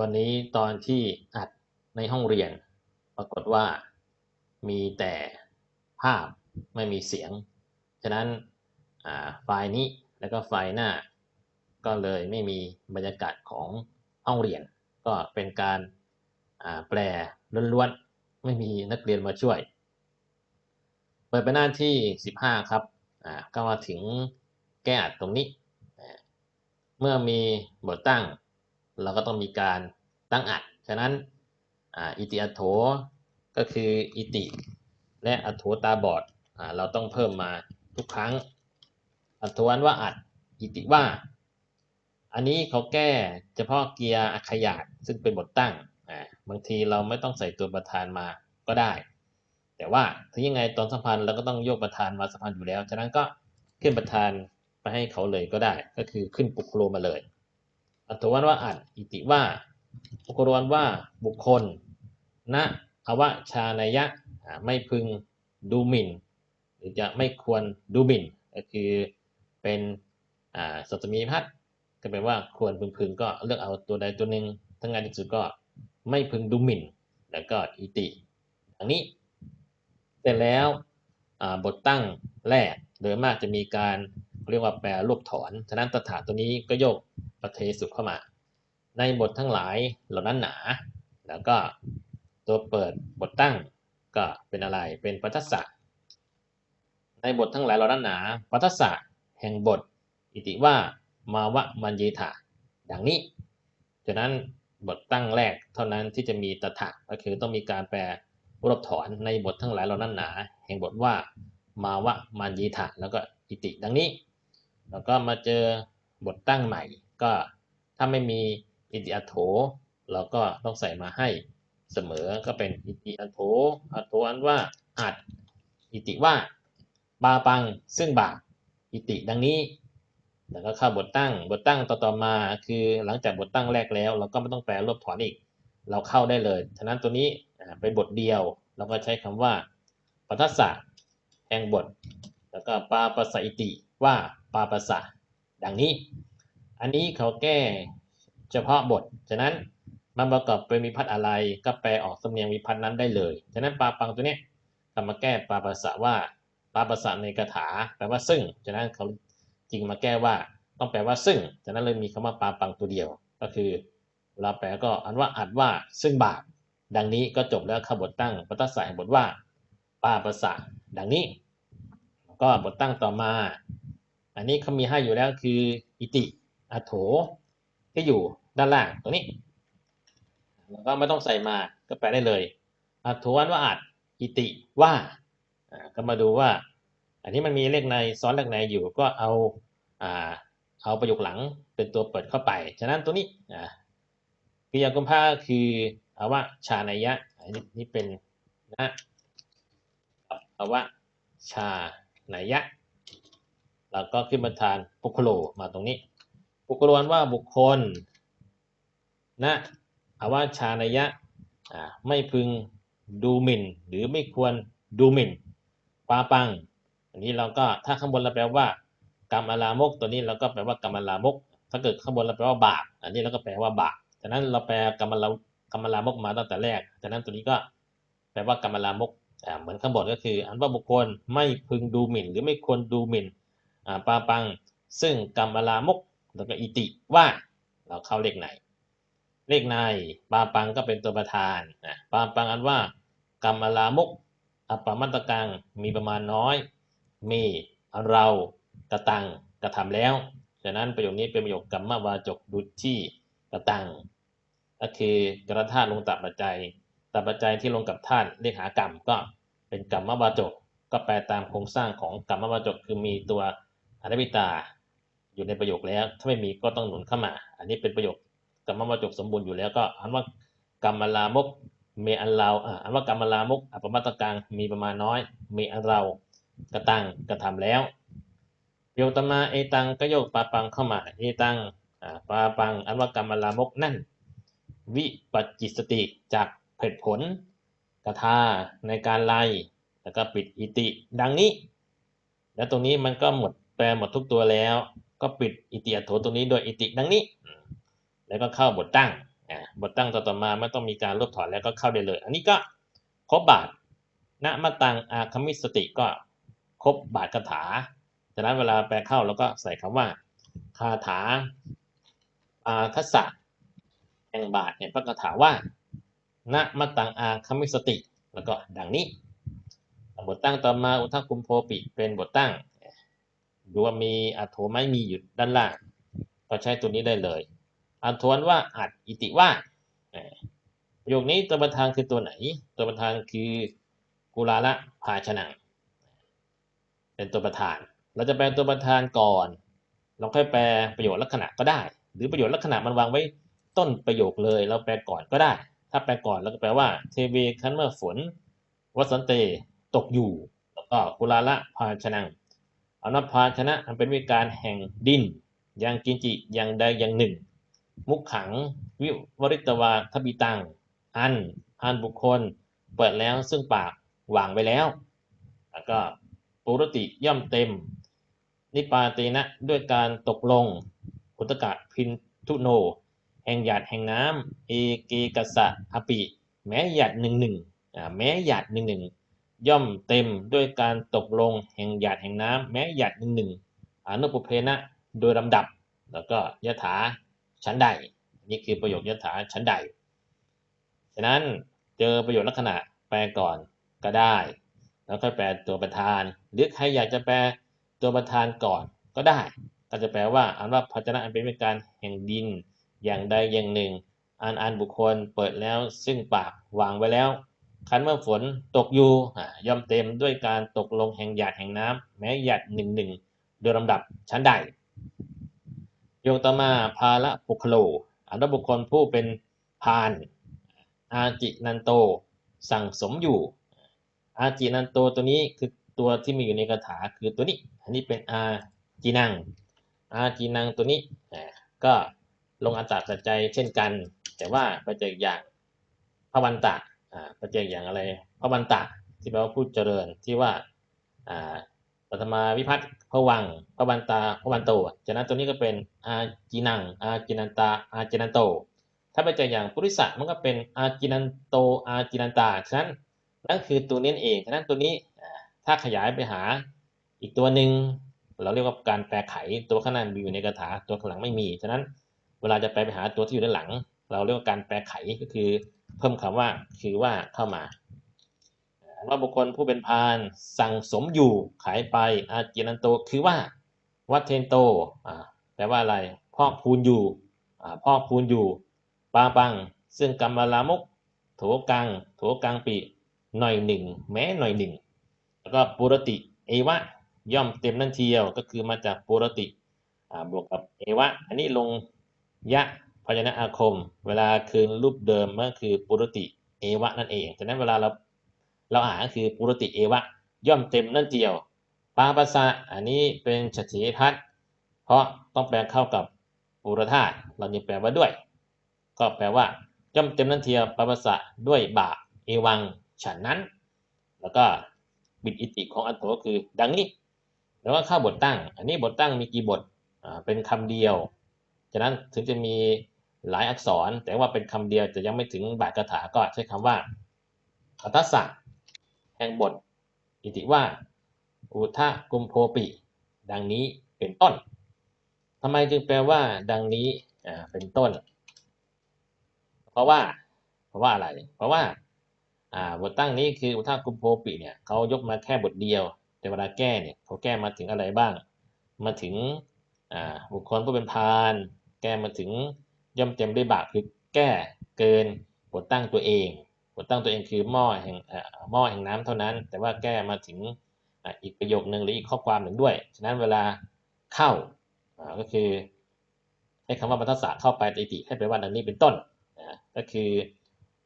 วันนี้ตอนที่อัดในห้องเรียน ปรากฏว่ามีแต่ภาพไม่มีเสียง ฉะนั้นไฟล์นี้แล้วก็ไฟล์หน้า ก็เลยไม่มีบรรยากาศของห้องเรียน ก็เป็นการาแปลล้วนๆ ไม่มีนักเรียนมาช่วย เปิดไปหน้าที่ 15 ครับก็มาถึงแก้อัดตรงนี้ เมื่อมีบทตั้ง เราก็ต้องมีการตั้งอัด ฉะนั้นอิติอัโถก็คืออิติ และอัโถตาบอดอเราต้องเพิ่มมาทุกครั้ง อัโถอันว่าอัดอิติว่า อันนี้เขาแก้เฉพาะเกียร์อักขยาตซึ่งเป็นบทตั้งบางทีเราไม่ต้องใส่ตัวประธานมาก็ได้ แต่ว่าถึงยังไงตอนสัมพันธ์เราก็ต้องโยกประธานมาสัมพันธ์อยู่แล้ว ฉะนั้นก็ขึ้นประธานไปให้เขาเลยก็ได้ ก็คือขึ้นปุกโรมาเลย อัตวันว่าอัดอิติว่าปุกรวนว่าบุคคลณอวชานายะไม่พึงดูหมิ่น หรือจะไม่ควรดูหมิ่น ก็คือเป็นอ่าสัตมีพัดก็แปลว่าควรพึงพึงก็เลือกเอาตัวใดตัวหนึ่งทั้งงานที่สุดก็ไม่พึงดูหมิ่น แล้วก็อิติดังนี้เสร็จแล้วอ่าบทตั้งแรกโดยมากจะมีการ เรียกว่าแปลรูปถอน ฉะนั้นตถาตัวนี้ก็โยกประเทสุเข้ามา ในบททั้งหลายเหล่านั้นหนา แล้วก็ตัวเปิดบทตั้งก็เป็นอะไร เป็นปัทสะในบททั้งหลายเหล่านั้นหนาปัทสะแห่งบท อิติว่ามาวะมันเยถาดังนี้ ฉะนั้นบทตั้งแรกเท่านั้นที่จะมีตถะก็คือต้องมีการแปลรบถอนในบททั้งหลายเหล่านั้นหนา แห่งบทว่ามาวะมันยีถะแล้วก็อิติดังนี้ แล้วก็มาเจอบทตั้งใหม่ ก็ถ้าไม่มีอิติอัโถเราก็ต้องใส่มาให้เสมอก็เป็นอิติอัโถอัโถอันว่าอัดอิติว่าบาปังซึ่งบาอิติดังนี้ แล้วก็เข้าบทตั้งบทตั้งต่อๆมาคือหลังจากบทตั้งแรกแล้ว เราก็ไม่ต้องแปลลบถอนอีก เราเข้าได้เลยฉะนั้นตัวนี้เป็นบทเดียวเราก็ใช้คำว่าปัทสะแห่งบท แล้วก็ปาปสอิติว่า ปาปสะดังนี้ อันนี้เขาแก้เฉพาะบท ฉะนั้นมันประกอบเป็นวิพัฒน์อะไร ก็แปลออกสำเนียงวิพัฒน์นั้นได้เลย ฉะนั้นปาปังตัวเนี้ยทำมาแก้ปาปสะว่าปาปสะในคาถาแปลว่าซึ่ง ฉะนั้นเขาจริงมาแก้ว่าต้องแปลว่าซึ่ง ฉะนั้นเลยมีคำว่าปาปังตัวเดียว ก็คือเวลาแปลก็อันว่าอัดว่าซึ่งบาป ดังนี้ก็จบแล้วขบทตั้งปัตสายบทว่าปาปสะดังนี้ ก็บทตั้งต่อมา อันนี้เขามีให้อยู่แล้วคืออิติอโถที่อยู่ด้านล่างตัวนี้แล้วก็ไม่ต้องใส่มาก็แปลได้เลยอโถอันว่าอัดอิติว่าก็มาดูว่า อันนี้มันมีเลขในซ้อนเลขในอยู่ก็เอาอ่าเอาประโยคหลังเป็นตัวเปิดเข้าไป ฉะนั้นตัวนี้อ่ากิยากุมภาคืออาวะชานายะอันนี้นี่เป็นนะอาวะชานายะ แล้วก็ขึ้นบรรทานปุคโลมาตรงนี้ปุคโลนว่าบุคคลนะอาวะชานยะอ่าไม่พึงดูหมิ่น หรือไม่ควรดูหมิ่นปาปัง อันนี้เราก็ถ้าข้างบนเราแปลว่ากรรมอลามก ตัวนี้เราก็แปลว่ากรรมอลามก ถ้าเกิดข้างบนเราแปลว่าบาปอันนี้เราก็แปลว่าบาปฉะนั้นเราแปลกรรมลากรรมลามกมาตั้งแต่แรกฉะนั้นตัวนี้ก็แปลว่ากรรมลามกเหมือนข้างบนก็คือ อันว่าบุคคลไม่พึงดูหมิ่น หรือไม่ควรดูหมิ่นอ่า ปาปัง ซึ่งกรรมลามกแล้วก็อิติว่าเราเข้าเลขไหน เลขในปาปังก็เป็นตัวประธานนะปาปังอันว่ากรรมลามกอปปมัตตกังมีประมาณน้อย มีเรากระตังกระทำแล้วฉะนั้นประโยคนี้เป็นประโยคกรรมวาจกดุจที่กระตังก็คือกระธาตุลงตับปัจจัยตับปัจจัยที่ลงกับธาตุเรียกหากรรมก็เป็นกรรมวาจกก็แปลตามโครงสร้างของกรรมวาจกคือมีตัว อนัตตาอยู่ในประโยคแล้ว ถ้าไม่มีก็ต้องหนุนเข้ามา อันนี้เป็นประโยคกรรมวาจกสมบูรณ์อยู่แล้วก็อันว่ากรรมลามกเมอันเราอ่าอันว่ากรรมลามกอัปมัตกังมีประมาณน้อย เมอันเรากระตังกระทำแล้วโยตมาเอตังก็โยกปาปังเข้ามาเอตังปาปังอันว่ากรรมลามกนั่น วิปัจจิสติจากเหตุผลกถาในการไล่แล้วก็ปิดอิติ ดังนี้ แล้วตรงนี้มันก็หมด ปลหมดทุกตัวแล้ว ก็ปิดอิติอัตโถตรงนี้โดยอิติดังนี้ แล้วก็เข้าบทตั้งบทตั้งต่อๆมาไม่ต้องมีการลบถอนแล้วก็เข้าได้เลย อันนี้ก็ครบบาทณมะตังอาคมิสติก็ครบบาทคาถาฉะนั้นเวลาแปลเข้าเราก็ใส่คำว่าคาถาอาทัสสะแห่งบาทเนี่ยพระคาถาว่าณมะตังอาคมิสติ แล้วก็ดังนี้ บทตั้งต่อมาอุทาคุมโพปิเป็นบทตั้ง ดูว่ามีอัโถไม่มีอยู่ด้านล่างก็ใช้ตัวนี้ได้เลย อัทวนว่าอัดอิติว่าประโยคนี้ตัวประธานคือตัวไหน ตัวประธานคือกุลาละภาชนะเป็นตัวประธาน เราจะแปลตัวประธานก่อนเราค่อยแปลประโยคลักษณะก็ได้ หรือประโยคลักษณะมันวางไว้ต้นประโยคเลย เราแปลก่อนก็ได้ ถ้าแปลก่อนเราก็แปลว่าเทเวคันเมื่อฝนวสันเตตกอยู่ แล้วก็กุลาละภาชนะ อนัพภาชนะอันเป็นวิการแห่งดินอย่างกินจิอย่างใดอย่างหนึ่ง มุขขังวิวริตวาทบิตัง อันอันบุคคล เปิดแล้วซึ่งปากวางไว้แล้วแล้วก็ปุรติย่อมเต็ม นิปาเตนะด้วยการตกลงอุตกะพินทุโน แห่งหยาดแห่งน้ำเอเกกัสะอปิ แม้หยาดหนึ่งหนึ่งแม้หยาดหนึ่งหนึ่ง ย่อมเต็มด้วยการตกลงแห่งหยาดแห่งน้ำแม้หยาดหนึ่งหนึ่งอนุปเพนะโดยลำดับ แล้วก็ยถาชั้นใด นี่คือประโยคยถาชั้นใด ฉะนั้นเจอประโยคลักษณะแปลก่อนก็ได้ แล้วค่อยแปลตัวประธาน หรือใครอยากจะแปลตัวประธานก่อนก็ได้ ก็จะแปลว่าอันว่าภาชนะอันเป็นการแห่งดินอย่างใดอย่างหนึ่งอันอันบุคคลเปิดแล้วซึ่งปากวางไว้แล้ว คันเมื่อฝนตกอยู่ย่อมเต็มด้วยการตกลงแห่งหยาดแห่งน้ำแม้หยาดหนึ่งหนึ่งโดยลำดับชั้นใด โยต่อมาภาละปุคโล อันว่าบุคคลผู้เป็นพานอาจินันโตสั่งสมอยู่ อาจินันโตตัวนี้คือตัวที่มีอยู่ในคาถาคือตัวนี้ อันนี้เป็นอาจีนัง อาจีนังตัวนี้ก็ลงอัตตาสัจใจเช่นกัน แต่ว่าไปเจออย่างพระวันตะ อ่าไปเจออย่างอะไรพระวันตะที่แปลว่าผู้เจริญที่ว่าอ่าปัทมาวิพัฒน์พวังพระวันตาพระวันโตฉะนั้นตัวนี้ก็เป็นอาจีนังอาจินันตาอาจินันโต ถ้าไปเจออย่างปุริสะมันก็เป็นอาจินันโตอาจินันตาฉะนั้นนั่นคือตัวนี้เองฉะนั้นตัวนี้อ่าถ้าขยายไปหาอีกตัวหนึ่งเราเรียกว่าการแปลไขตัวข้างหน้ามีอยู่ในคาถาตัวข้างหลังไม่มีฉะนั้นเวลาจะแปลไปหาตัวที่อยู่ด้านหลัง เราเรียกว่าการแปลไขก็คือ เพิ่มคำว่าคือว่าเข้ามาว่าบุคคลผู้เป็นพานสั่งสมอยู่ขายไปอาจินันโตคือว่าวัดเทนโตแปลว่าอะไรพอกพูนอยู่อ่าพอกพูนอยู่ปาปัง ซึ่งกรรมลามุกโถกังโถกังปีหน่อยหนึ่ง แม้หน่อยหนึ่ง แล้วก็ปุรติเอวะย่อมเต็มนั่นเทียวก็คือมาจากปุรติบวกกับเอวะ อันนี้ลงยะ พยัญชนะอาคม เวลาคืนรูปเดิมมันก็คือปุรติเอวะนั่นเองฉะนั้นเวลาเราเราอ่านก็คือปุรติเอวะย่อมเต็มนั่นเดียวปาปัสสะอันนี้เป็นฉติพัฒน์เพราะต้องแปลเข้ากับปุรธาตเราจะแปลว่าด้วย ก็แปลว่าย่อมเต็มนั่นเทียวปาปัสสะด้วยบาเอวังฉันนั้น แล้วก็บิดอิติของอันโถคือดังนี้ แล้วก็ข้าบทตั้ง อันนี้บทตั้งมีกี่บทอ่าเป็นคำเดียว ฉะนั้นถึงจะมี หลายอักษร แต่ว่าเป็นคำเดียวจะยังไม่ถึงบาทคาถาก็ใช้คำว่าอัตสะแห่งบท อิติว่าอุทะกุมโพปิ ดังนี้เป็นต้นทำไมจึงแปลว่าดังนี้อ่าเป็นต้น เพราะว่า เพราะว่าอะไร เพราะว่าอ่าบทตั้งนี้คืออุทะกุมโพปิเนี่ยเขายกมาแค่บทเดียว แต่เวลาแก้เนี่ยเขาแก้มาถึงอะไรบ้าง มาถึงบุคคลผู้เป็นพาน แก้มาถึง ย่อมเต็มด้วยบาปคือแก้เกินบทตั้งตัวเองบทตั้งตัวเองคือหม้อแห่งหม้อแห่งน้ำเท่านั้น แต่ว่าแก้มาถึงอีกประโยคนึงหรืออีกข้อความหนึ่งด้วย ฉะนั้นเวลาเข้าก็คือใช้คำว่าบรรทัดษะเข้าไปในติให้แปว่าดังนี้เป็นต้นก็คือ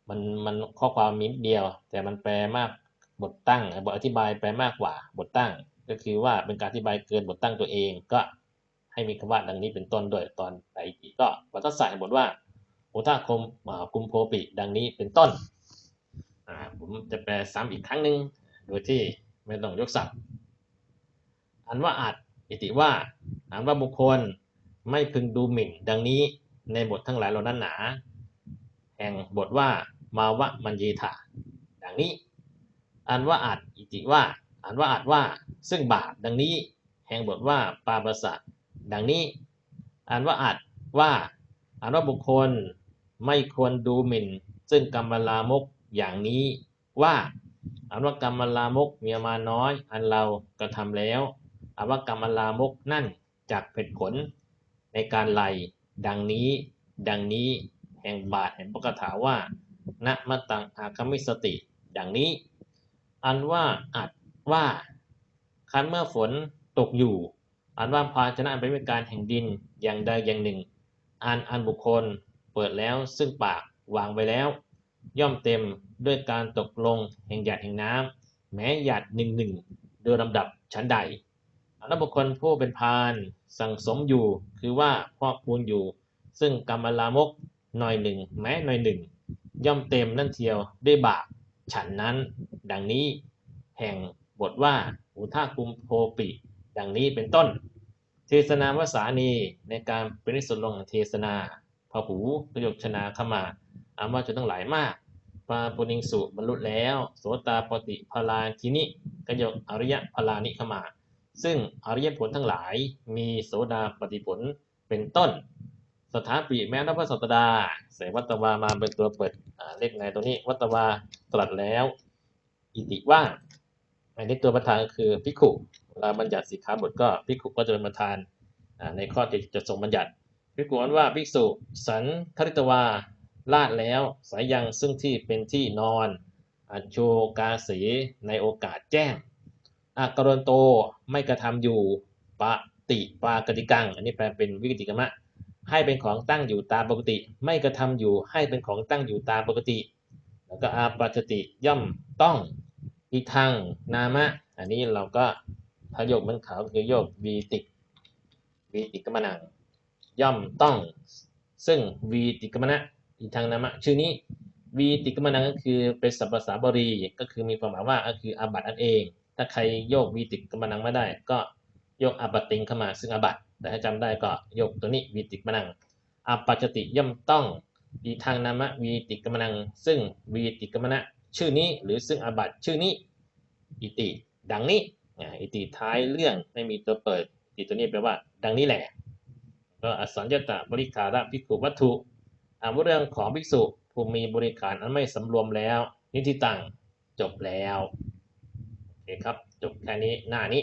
มันมันข้อความมีนิดเดียว แต่มันแปลมากบทตั้งบทอธิบายแปลมากกว่าบทตั้ง ก็คือว่าเป็นการอธิบายเกินบทตั้งตัวเองก็ ให้มีคำว่าดังนี้เป็นต้นด้วยตอนไปอีกก็บรรทัดษะบทว่าโอทาคมอ่ากุมโพปิดังนี้เป็นต้นผมจะแปลซ้ำอีกครั้งหนึ่งโดยที่ไม่ต้องยกศัพท์ อันว่าอาจอิติว่าอันว่าบุคคลไม่พึงดูหมิ่น ดังนี้ในบททั้งหลายเหล่านั้นหนา แห่งบทว่ามาวะมัญเยถาดังนี้ อันว่าอาจอิติว่าอันว่าอาจว่าซึ่งบาปดังนี้แห่งบทว่าปาประสะ ดังนี้อันว่าอาจว่าอันว่าบุคคลไม่ควรดูหมิ่น ซึ่งกรรมลามกอย่างนี้ว่าอันว่ากรรมลามกมีมาน้อย อันเรากระทำแล้วอันว่ากรรมลามกนั่นจากเหตุผลในการไลดังนี้ ดังนี้แห่งบาทแห่งพระคาถาว่าณมะตังอาคมิสติ ดังนี้ อันว่าอัดว่าคันเมื่อฝนตกอยู่ อันว่าภาชนะเป็นวิการแห่งดินอย่างใดอย่างหนึ่งอันอันบุคคลเปิดแล้วซึ่งปากวางไว้แล้ว ย่อมเต็มด้วยการตกลงแห่งหยาดแห่งน้ำแม้หยาดหนึ่งหนึ่งโดยลำดับชั้นใดอันนั้นบุคคลผู้เป็นพานสั่งสมอยู่ คือว่าพอกพูนอยู่ ซึ่งกรรมลามกหน่อยหนึ่ง แม้หน่อยหนึ่ง ย่อมเต็มนั่นเทียวด้วยบาปฉันนั้น ดังนี้ แห่งบทว่าอุทากุมโพปิ ดังนี้เป็นต้น เทศนาวสานีในการเป็นนิสลงเทศนาพหูประโยคชนาขมาอามาจนทั้งหลายมากปาปุนิงสุบรรลุแล้ว โสตาปฏิพลาทินิกยกอริยพลานิขมา ซึ่งอริยผลทั้งหลายมีโสดาปฏิผลเป็นต้น สถาปีแม้นพระสัตดาเสวัตวามาเป็นตัวเปิดอ่าเลขในตัวนี้ วัตวาตรัสแล้ว อิติว่าอันนี้ตัวประธานคือพิกขุ เวลาบัญญัติสิกขาบทก็พิกขุก็จะเป็นประธานในข้อที่จะทรงบัญญัติพิกขุอันว่าภิกษุสันทริตวาลาดแล้วสายยังซึ่งที่เป็นที่นอนอโชกาสีในโอกาสแจ้งอากรณโตไม่กระทำอยู่ปฏิปากติกัง อันนี้แปลเป็นวิกติกรรมะ ให้เป็นของตั้งอยู่ตามปกติ ไม่กระทำอยู่ให้เป็นของตั้งอยู่ตามปกติ แล้วก็อาปัจจติย่อมต้องอีทางนามะ อันนี้เราก็ ถ้าโยกมันขาวคือโยกวีติกวีติกมนังย่อมต้อง ซึ่งวีติกมนะอีทางนามะชื่อนี้วีติกมนังก็คือเป็นสัพพสาบรีก็คือมีความหมายว่าก็คืออาบัตอันเอง ถ้าใครโยกวีติกมนังไม่ได้ ก็โยกอาบัตติงเข้ามา ซึ่งอาบัตแต่ถ้าจำได้ก็โยกตัวนี้วีติกมนังอาปัจจติย่อมต้องอีทางนามะวีติกมนัง ซึ่งวีติกมนะชื่อนี้หรือซึ่งอาบัตชื่อนี้อิติ ดังนี้ อิติท้ายเรื่องไม่มีตัวเปิดอิติตัวนี้แปลว่า ดังนี้แหละ ก็อสัญญตะบริขาระภิกขุวัตถุอ่าเรื่องของภิกษุผู้มีบริการอันไม่สำรวมแล้ว นิติตังจบแล้วโอเคครับ จบแค่นี้หน้านี้